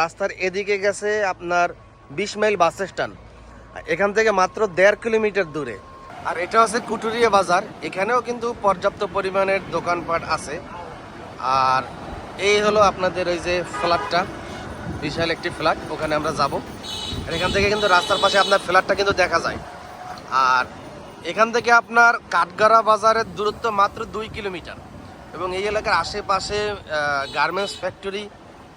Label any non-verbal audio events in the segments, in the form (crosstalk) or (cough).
রাস্তার এদিকে গেছে আপনার বিশ মাইল বাস স্ট্যান্ড। এখান থেকে মাত্র দেড় কিলোমিটার দূরে। আর এটা হচ্ছে কুটুরিয়া বাজার। এখানেও কিন্তু পর্যাপ্ত পরিমাণের দোকানপাট আছে। আর এই হলো আপনাদের ওই যে ফ্ল্যাটটা। বিশাল একটি ফ্ল্যাট, ওখানে আমরা যাব। আর এখান থেকে কিন্তু রাস্তার পাশে আপনার ফ্ল্যাটটা কিন্তু দেখা যায়। আর এখান থেকে আপনার কাঠগাড়া বাজারের দূরত্ব মাত্র দুই কিলোমিটার। এবং এই এলাকার আশেপাশে গার্মেন্টস ফ্যাক্টরি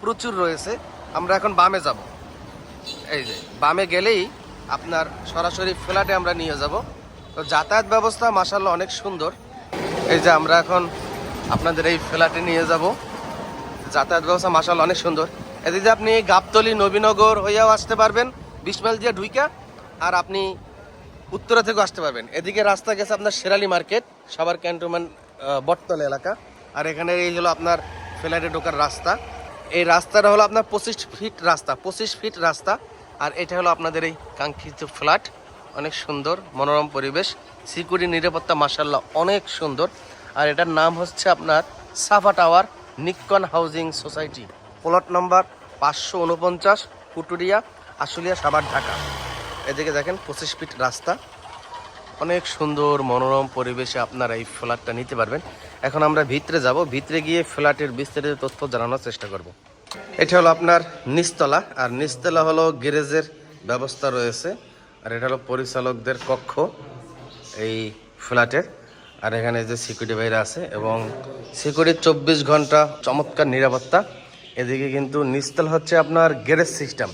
প্রচুর রয়েছে। আমরা এখন বামে যাব। এই যে, বামে গেলেই আপনার সরাসরি ফ্ল্যাটে আমরা নিয়ে যাব। তো যাতায়াত ব্যবস্থা মাসাল্লাহ অনেক সুন্দর। এই যে, আমরা এখন আপনাদের এই ফ্ল্যাটে নিয়ে যাব। যাতায়াত ব্যবস্থা মাসাল্লাহ অনেক সুন্দর। এদিকে আপনি গাবতলি, নবীনগর হইয়াও আসতে পারবেন, বিশ মাইল দিয়ে ঢুইকা, আর আপনি উত্তরা থেকেও আসতে পারবেন। এদিকে রাস্তা গেছে আপনার শেরালি মার্কেট, সবার ক্যান্টনমেন্ট বটতলা এলাকা। আর এখানে এই হলো আপনার ফ্ল্যাটে ঢোকার রাস্তা। এই রাস্তাটা হলো আপনার পঁচিশ ফিট রাস্তা, পঁচিশ ফিট রাস্তা। আর এটা হলো আপনাদের এই কাঙ্ক্ষিত ফ্ল্যাট। অনেক সুন্দর, মনোরম পরিবেশ। সিকিউরিটি, নিরাপত্তা মাসাল্লাহ অনেক সুন্দর। আর এটার নাম হচ্ছে আপনার Safa tower Nikon housing society. Plot number পাঁচশো উনপঞ্চাশ, কুটুরিয়া, আশুলিয়া, সাভার, ঢাকা। এদিকে দেখেন পঁচিশ ফিট রাস্তা। অনেক সুন্দর মনোরম পরিবেশে আপনারা এই ফ্ল্যাটটা নিতে পারবেন। এখন আমরা ভিতরে যাব। ভিতরে গিয়ে ফ্ল্যাটের বিস্তারিত তথ্য জানানোর চেষ্টা করব। এটা হলো আপনার নিচতলা। আর নিচতলা হলো গ্যারেজের ব্যবস্থা রয়েছে। আর এটা হলো পরিচালকদের কক্ষ এই ফ্ল্যাটের। আর এখানে যে সিকিউরিটি ভাইরা আছে এবং সিকিউরিটি চব্বিশ ঘণ্টা চমৎকার নিরাপত্তা। এদিকে কিন্তু নিচতলা হচ্ছে আপনার গ্যারেজ সিস্টেম।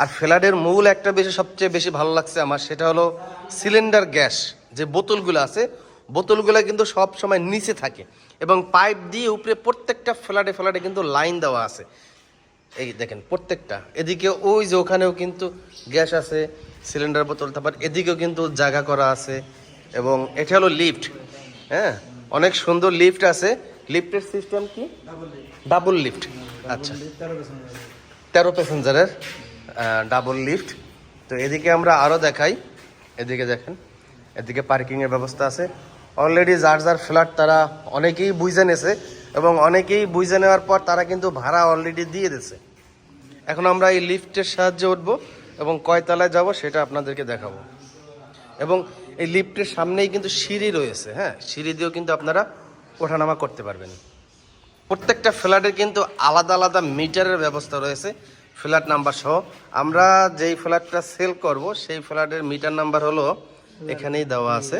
আর ফ্ল্যাটের মূল একটা বেশি সবচেয়ে বেশি ভালো লাগছে আমার সেটা হলো সিলিন্ডার গ্যাস যে বোতলগুলো আছে বোতলগুলো কিন্তু সব সময় নিচে থাকে এবং পাইপ দিয়ে উপরে প্রত্যেকটা ফ্ল্যাটে ফ্ল্যাটে কিন্তু লাইন দেওয়া আছে। এই দেখেন প্রত্যেকটা এদিকে ওই যে ওখানেও কিন্তু গ্যাস আছে সিলিন্ডার বোতল তারপর এদিকেও কিন্তু জায়গা করা আছে এবং এটা হলো লিফট হ্যাঁ? অনেক সুন্দর লিফট আছে লিফটের সিস্টেম কি? ডাবল লিফট আচ্ছা। তেরো প্যাসেঞ্জারের ডাবল লিফট তো এদিকে আমরা আরও দেখাই। এদিকে দেখেন, এদিকে পার্কিংয়ের ব্যবস্থা আছে। অলরেডি যার যার ফ্ল্যাট তারা অনেকেই বুঝে নেছে এবং অনেকেই বুঝে নেওয়ার পর তারা কিন্তু ভাড়া অলরেডি দিয়ে দিয়েছে। এখন আমরা এই লিফটের সাহায্যে উঠবো এবং কয়তলায় যাব সেটা আপনাদেরকে দেখাবো। এবং এই লিফটের সামনেই কিন্তু সিঁড়ি রয়েছে হ্যাঁ? সিঁড়ি দিয়েও কিন্তু আপনারা ওঠানামা করতে পারবেন। প্রত্যেকটা ফ্ল্যাটের কিন্তু আলাদা আলাদা মিটারের ব্যবস্থা রয়েছে। ফ্ল্যাট নাম্বার সহ। আমরা যেই ফ্ল্যাটটা সেল করব, সেই ফ্ল্যাটের মিটার নাম্বার হলো এখানেই দেওয়া আছে।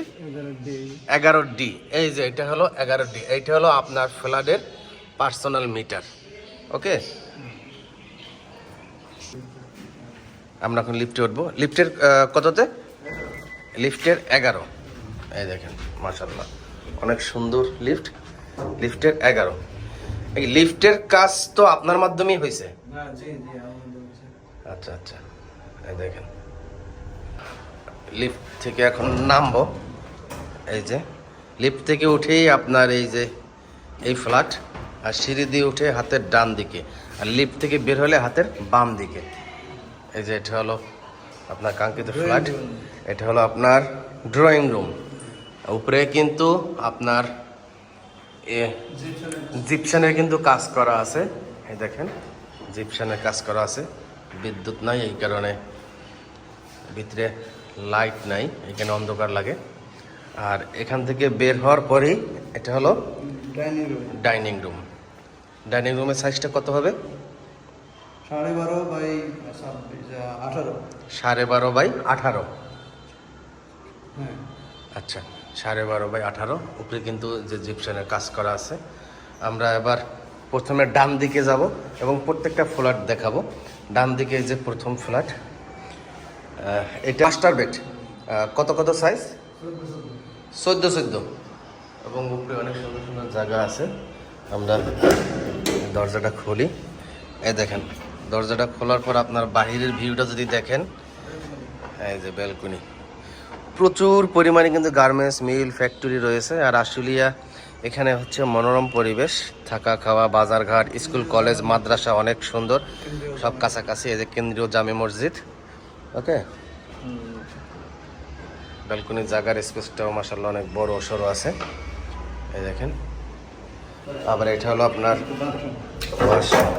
এগারো ডি। এই যে, এটা হলো এগারো ডি। এইটা হলো আপনার ফ্ল্যাটের পার্সোনাল মিটার। ওকে? আমরা এখন লিফটে উঠবো। লিফটের কততে? লিফটের এগারো। এই দেখেন মাশাল্লাহ অনেক সুন্দর লিফট। লিফটের এগারো। এই লিফটের কাজ তো আপনার মাধ্যমেই হয়েছে। আচ্ছা। আচ্ছা এই দেখেন। লিফট থেকে এখন নামবো। এই যে লিফট থেকে উঠেই আপনার এই যে এই ফ্ল্যাট আর সিঁড়ি দিয়ে উঠে হাতের ডান দিকে। আর লিফট থেকে বের হলে হাতের বাম দিকে। এই যে এটা হলো আপনার কাঙ্ক্ষিত ফ্ল্যাট এটা হলো আপনার ড্রয়িং রুম উপরে কিন্তু আপনার এ জিপসানের কিন্তু কাজ করা আছে। এই দেখেন। জিপসানের কাজ করা আছে। বিদ্যুৎ নাই এই কারণে ভিতরে লাইট নাই এখানে অন্ধকার লাগে। আর এখান থেকে বের হওয়ার পরেই এটা হলো dining room. Dining room. Dining রুমের সাইজটা কত হবে? সাড়ে বারো বাই আঠারো। সাড়ে বারো বাই আঠারো। হ্যাঁ। আচ্ছা সাড়ে বারো বাই আঠারো। উপরে কিন্তু যে জিপসানের কাজ করা আছে। আমরা এবার প্রথমে ডান দিকে যাব এবং প্রত্যেকটা ফ্ল্যাট দেখাবো। ডান দিকে যে প্রথম ফ্ল্যাট এটা মাস্টার বেড কত কত সাইজ চোদ্দ চোদ্দ। এবং উপরে অনেক সুন্দর সুন্দর জায়গা আছে। আমরা দরজাটা খুলি। এই দেখেন, দরজাটা খোলার পর আপনার বাহিরের ভিউটা যদি দেখেন, এই যে ব্যালকনি প্রচুর পরিমাণে কিন্তু গার্মেন্টস মিল ফ্যাক্টরি রয়েছে। আর আশুলিয়া এখানে হচ্ছে মনোরম পরিবেশ থাকা খাওয়া বাজারঘাট স্কুল কলেজ মাদ্রাসা অনেক সুন্দর। সব কাছাকাছি এই যে কেন্দ্রীয় জামে মসজিদ ওকে? ব্যালকনির জায়গার স্পেসটাও মাসাল্লাহ অনেক বড় সড়ো আছে। এই দেখেন। আবার এটা হলো আপনার washroom।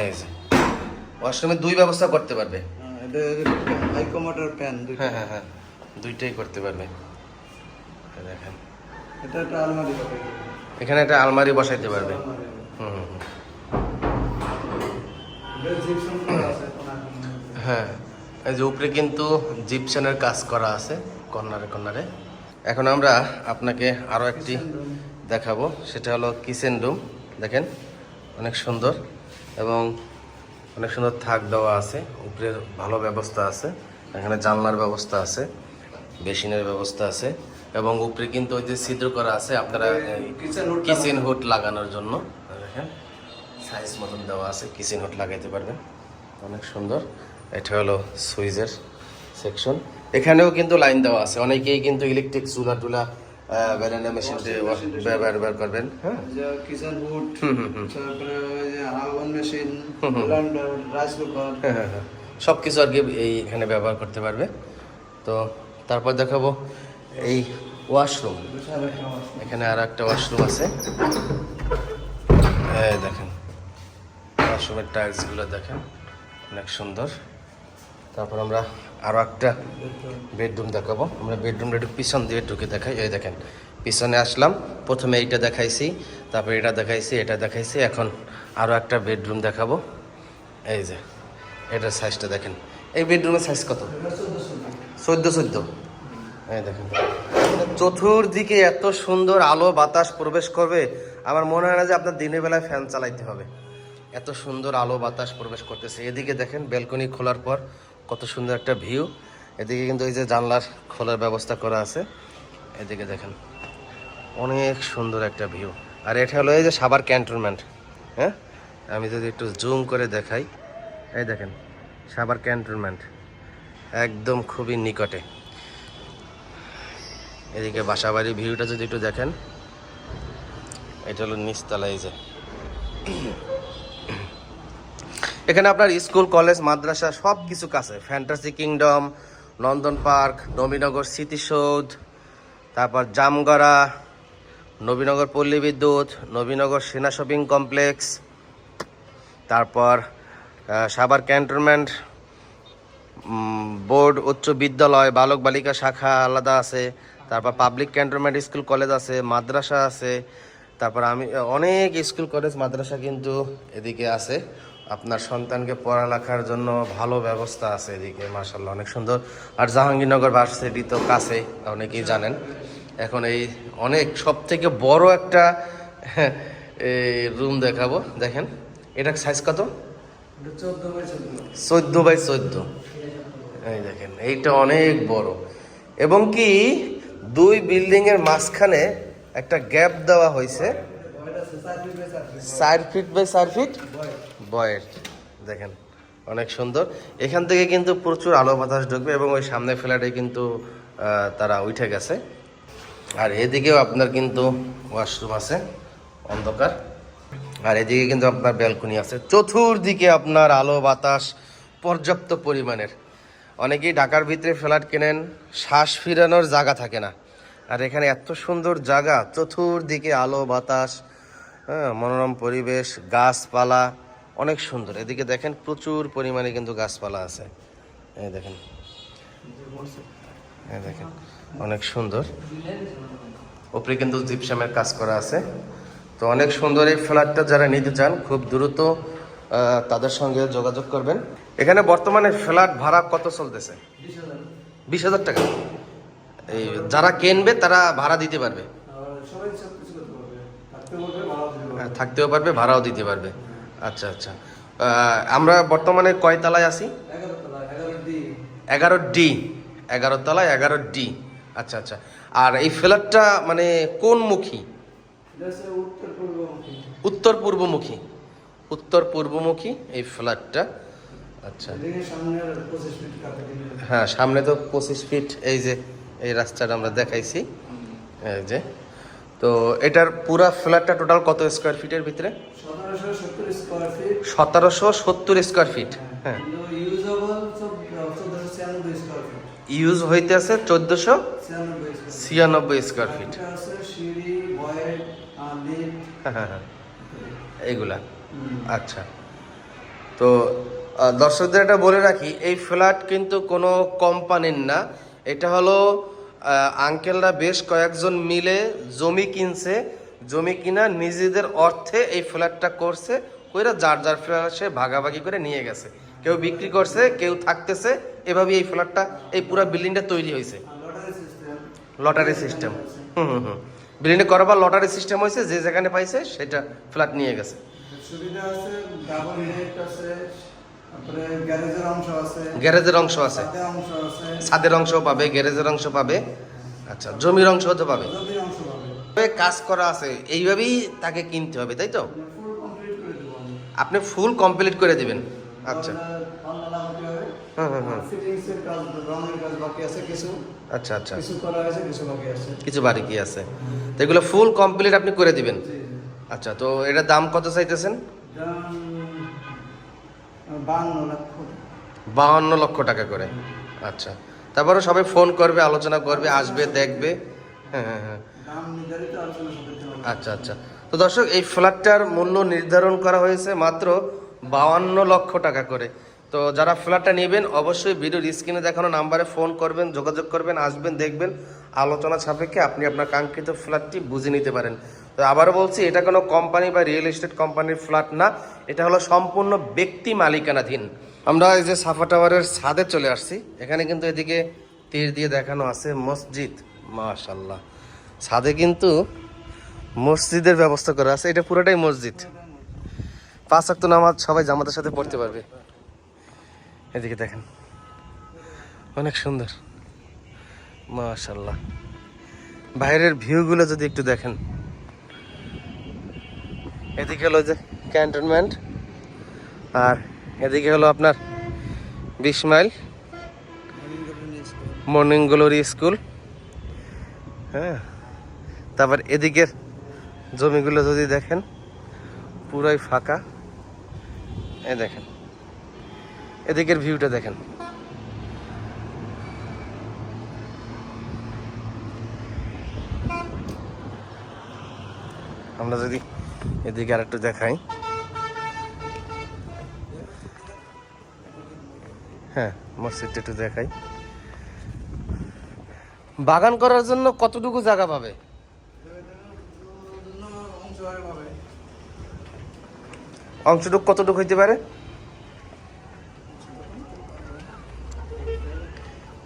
এই যে। ওয়াশরুমে দুই ব্যবস্থা করতে পারবে। হ্যাঁ, হ্যাঁ হ্যাঁ হ্যাঁ দুইটাই করতে পারবে। দেখেন। এটা একটা আলমারি এখানে একটা আলমারি বসাইতে পারবে। হুম হুম হুম। হ্যাঁ এই যে উপরে কিন্তু জিপশনের কাজ করা আছে কর্নারে কর্নারে। এখন আমরা আপনাকে আরও একটি দেখাবো সেটা হলো কিচেন রুম দেখেন অনেক সুন্দর এবং অনেক সুন্দর থাক দেওয়া আছে উপরে ভালো ব্যবস্থা আছে এখানে জানলার ব্যবস্থা আছে বেসিনের ব্যবস্থা আছে। এবং উপরে কিন্তু ওই যে ছিদ্র করা আছে আপনারা কিচেন হুড লাগানোর জন্য। দেখেন সাইজ মতন দেওয়া আছে কিচেন হুড লাগাইতে পারবেন। অনেক সুন্দর। এটা হলো সুইচের সেকশন এখানেও কিন্তু লাইন দেওয়া আছে। অনেকেই কিন্তু ইলেকট্রিক চুলা টুলা ব্যারেন্ডা মেশিন ব্যবহার ব্যবহার করবেন। হ্যাঁ। Kitchen hood. তারপরে মেশিন ব্লেন্ডার রাইস কুকার হ্যাঁ হ্যাঁ হ্যাঁ। সব কিছু আর কি এই এখানে ব্যবহার করতে পারবে। তো তারপর দেখাবো এই ওয়াশরুম। এখানে আর একটা ওয়াশরুম আছে। এই দেখেন, ওয়াশরুমের টাইলসগুলো দেখেন, অনেক সুন্দর। তারপর আমরা আরও একটা বেডরুম দেখাবো। আমরা বেডরুমটা একটু পিছন দিয়ে ঢুকে দেখাই। এই দেখেন, পিছনে আসলাম, প্রথমে এইটা দেখাইছি, তারপর এটা দেখাইছি এটা দেখাইছি, এখন আরও একটা বেডরুম দেখাবো। এই যে, এটার সাইজটা দেখেন। এই বেডরুমের সাইজ কত। চোদ্দ চোদ্দ। দেখেন। চতুর্দিকে এত সুন্দর আলো, বাতাস প্রবেশ করবে, আমার মনে হয় না যে আপনার দিনের বেলায় ফ্যান চালাইতে হবে। এত সুন্দর আলো, বাতাস প্রবেশ করতেছে। এদিকে দেখেন, ব্যালকনি খোলার পর কত সুন্দর একটা ভিউ। এদিকে কিন্তু এই যে জানলার খোলার ব্যবস্থা করা আছে। এদিকে দেখেন, অনেক সুন্দর একটা ভিউ। আর এটা হলো এই যে সাবার ক্যান্টনমেন্ট হ্যাঁ? আমি যদি একটু জুম করে দেখাই। এই দেখেন সাবার ক্যান্টনমেন্ট, একদম খুবই নিকটে। এদিকে বাসাবাড়ির ভিউটা যদি একটু দেখেন, এটা হলো নিচতলা যে। এখানে আপনার স্কুল, কলেজ, মাদ্রাসা সব কিছু। কাছে fantasy kingdom Nandan park, Nabinagar স্মৃতিসৌধ, তারপর জামগড়া, নবীনগর পল্লী বিদ্যুৎ, নবীনগর সেনা শপিং কমপ্লেক্স, তারপর সাভার ক্যান্টনমেন্ট বোর্ড, উচ্চ বিদ্যালয়, বালক বালিকা শাখা আলাদা আছে। তারপর পাবলিক ক্যান্টনমেন্ট স্কুল কলেজ আছে, মাদ্রাসা আছে, তারপর আমি, অনেক স্কুল কলেজ মাদ্রাসা কিন্তু এদিকে আছে। আপনার সন্তানকে পড়ালেখার জন্য ভালো ব্যবস্থা আছে এদিকে মার্শাল্লাহ অনেক সুন্দর। আর জাহাঙ্গীরনগর ভার্সিটি তো কাছে, অনেকেই জানেন। এখন এই অনেক সব থেকে বড় একটা (laughs) রুম দেখাবো, দেখেন। এটা সাইজ কত? চোদ্দ বাই চোদ্দ। এই দেখেন, এইটা অনেক বড়। এবং কি দুই বিল্ডিং এর মাঝখানে একটা গ্যাপ দেওয়া হয়েছে। চার ফিট বাই চার ফিট বয়ের। দেখেন, অনেক সুন্দর। এখান থেকে কিন্তু প্রচুর আলো বাতাস ঢুকবে এবং ওই সামনে ফ্ল্যাটে কিন্তু তারা উঠে গেছে। আর এদিকেও আপনার কিন্তু ওয়াশরুম আছে, অন্ধকার। আর এদিকে কিন্তু আপনার ব্যালকনি আছে। চতুর্দিকে আপনার আলো বাতাস পর্যাপ্ত পরিমাণের। অনেকেই ঢাকার ভিতরে ফ্ল্যাট কেনেন, শ্বাস ফিরানোর জায়গা থাকে না। আর এখানে এত সুন্দর জায়গা, চতুর্দিকে আলো, বাতাস হ্যাঁ মনোরম পরিবেশ, গাছপালা, অনেক সুন্দর। এদিকে দেখেন প্রচুর পরিমাণে কিন্তু গাছপালা আছে। দেখেন। দেখেন, অনেক সুন্দর। উপরে কিন্তু জিপসামের কাজ করা আছে। তো অনেক সুন্দর এই ফ্ল্যাটটা যারা নিতে চান, খুব দ্রুত তাদের সঙ্গে যোগাযোগ করবেন। এখানে বর্তমানে ফ্ল্যাট ভাড়া কত চলতেছে? বিশ হাজার। টাকা। এই যারা কিনবে তারা ভাড়া দিতে পারবে। হ্যাঁ, থাকতেও পারবে ভাড়াও দিতে পারবে। আচ্ছা আচ্ছা। আমরা বর্তমানে কয় তলায় আছি? এগারো ডি। এগারো তলায় এগারো ডি। আচ্ছা আচ্ছা। আর এই ফ্ল্যাটটা মানে কোন মুখী? উত্তর পূর্বমুখী। উত্তর পূর্বমুখী। উত্তর পূর্বমুখী এই ফ্ল্যাটটা। আচ্ছা। হ্যাঁ সামনে তো পঁচিশ ফিট এই যে এই রাস্তাটা আমরা দেখাইছি। এই যে তো এটার পুরা ফ্ল্যাটটা টোটাল কত স্কোয়ার ফিটের ভিতরে? সতেরোশো সত্তর স্কোয়ার ফিট হ্যাঁ। ইউজ হইতেছে চোদ্দোশো ছিয়ানব্বই স্কোয়ার ফিট আছে হ্যাঁ হ্যাঁ হ্যাঁ। এইগুলা। আচ্ছা। তো দর্শকদের এটা বলে রাখি, এই ফ্ল্যাট কিন্তু কোনো কোম্পানির না। এটা হলো আঙ্কেলরা বেশ কয়েকজন মিলে জমি কিনছে। জমি কিনা নিজেদের অর্থে এই ফ্ল্যাটটা করছে, কইরা যার যার ফ্ল্যাট সে ভাগাভাগি করে নিয়ে গেছে। কেউ বিক্রি করছে, কেউ থাকতেছে, এভাবেই এই ফ্ল্যাটটা, এই পুরো বিল্ডিংটা তৈরি হয়েছে। Lottery system. হুম হুম হুম। বিল্ডিংটা করবার লটারি সিস্টেম হয়েছে, যে যেখানে পাইছে সেটা ফ্ল্যাট নিয়ে গেছে। সুবিধা গ্যারেজের অংশ আছে। ছাদের অংশ পাবে গ্যারেজের অংশ পাবে। আচ্ছা জমির অংশ হতে পাবে। কাজ করা আছে এইভাবেই তাকে কিনতে হবে তাই তো? আমি। আপনি ফুল কমপ্লিট করে দিবেন। আচ্ছা। আচ্ছা আচ্ছা। কিছু বাকি আছে। বাড়ি কি আছে। তো এগুলো ফুল কমপ্লিট আপনি করে দিবেন। আচ্ছা তো এটার দাম কত চাইতেছেন? বাহান্ন লক্ষ টাকা। করে। আচ্ছা। তারপরে সবাই ফোন করবে আলোচনা করবে আসবে দেখবে। হ্যাঁ হ্যাঁ হ্যাঁ। আচ্ছা আচ্ছা। তো দর্শক এই ফ্ল্যাটটার মূল্য নির্ধারণ করা হয়েছে মাত্র বাউান্ন লক্ষ টাকা করে। তো যারা ফ্ল্যাটটা নেবেন অবশ্যই ভিডিওর স্ক্রিনে দেখানো নাম্বারে ফোন করবেন যোগাযোগ করবেন আসবেন দেখবেন। আলোচনা সাপেক্ষে আপনি আপনার কাঙ্ক্ষিত ফ্ল্যাটটি বুঝে নিতে পারেন। তো আবারও বলছি, এটা কোনো কোম্পানি বা রিয়েল এস্টেট কোম্পানির ফ্ল্যাট না, এটা হলো সম্পূর্ণ ব্যক্তি মালিকানাধীন। আমরা এই যে সাফা টাওয়ারের ছাদে চলে আসছি, এখানে কিন্তু এদিকে তীর দিয়ে দেখানো আছে মসজিদ। মাশাল্লাহ ছাদে কিন্তু মসজিদের ব্যবস্থা করা আছে, এটা পুরোটাই মসজিদ। পাঁচ ওয়াক্ত নামাজ সবাই জামাতের সাথে পড়তে পারবে। এদিকে দেখেন, অনেক সুন্দর। মাশাল্লাহ বাইরের ভিউগুলো যদি একটু দেখেন। এদিকে হলো যে ক্যান্টনমেন্ট, আর এদিকে হলো আপনার বিশ মাইল মর্নিং গ্লোরি স্কুল। হ্যাঁ তারপর এদিকের জমিগুলো যদি দেখেন, পুরাই ফাঁকা। এ দেখেন, এদিকের ভিউটা দেখেন। আমরা যদি এদিকে আর একটু দেখাই। হ্যাঁ মসজিদটা একটু দেখাই। বাগান করার জন্য কতটুকু জায়গা পাবে। অংশটুকু কতটুকু হইতে পারে?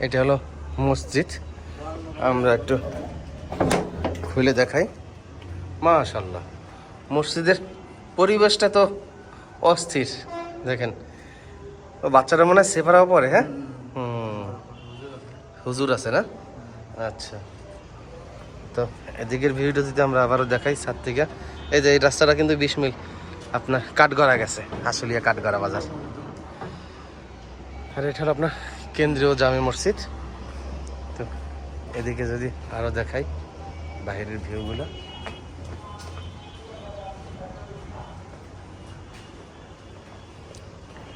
এটা হলো মসজিদ। আমরা একটু খুলে দেখাই। মাশাল্লাহ মসজিদের পরিবেশটা তো অস্থির, দেখেন। ও, বাচ্চারা মনে হয় সেপারাও পড়ে হ্যাঁ? হুজুর আছে না? আচ্ছা। তো এদিকের ভিউটা যদি আমরা আবারও দেখাই সাত থেকে। এই যে এই রাস্তাটা কিন্তু বিশ মিল। আপনার কাঠগড়া গেছে আশুলিয়া কাঠগড়া বাজার। আর এটা হলো আপনার কেন্দ্রীয় জামে মসজিদ। তো এদিকে যদি আরও দেখাই, বাইরের ভিউগুলো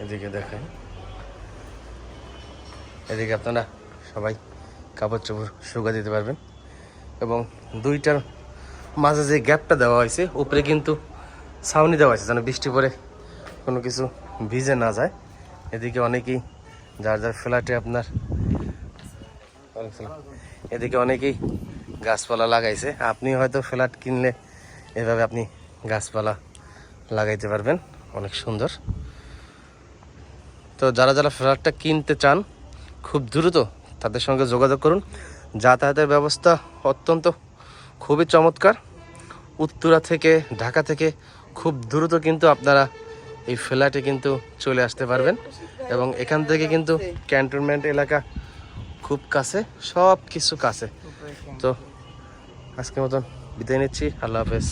এদিকে দেখেন। এদিকে আপনারা সবাই কাপড় চোপড় শুকা দিতে পারবেন। এবং দুইটার মাঝে যে গ্যাপটা দেওয়া হয়েছে, উপরে কিন্তু ছাউনি দেওয়া হয়েছে যেন বৃষ্টি পরে কোনো কিছু ভিজে না যায়। এদিকে অনেকেই যার যার ফ্ল্যাটে আপনার এদিকে অনেকেই গাছপালা লাগাইছে। আপনি হয়তো ফ্ল্যাট কিনলে এভাবে আপনি গাছপালা লাগাইতে পারবেন। অনেক সুন্দর। তো যারা যারা ফ্ল্যাটটা কিনতে চান, খুব দ্রুত তাদের সঙ্গে যোগাযোগ করুন। যাতায়াতের ব্যবস্থা অত্যন্ত খুবই চমৎকার। উত্তরা থেকে ঢাকা থেকে খুব দ্রুত কিন্তু আপনারা এই ফ্ল্যাটে কিন্তু চলে আসতে পারবেন এবং এখান থেকে কিন্তু ক্যান্টনমেন্ট এলাকা খুব কাছে সব কিছু কাছে। তো আজকের মতন বিদায় নিচ্ছি, আল্লাহ হাফেজ।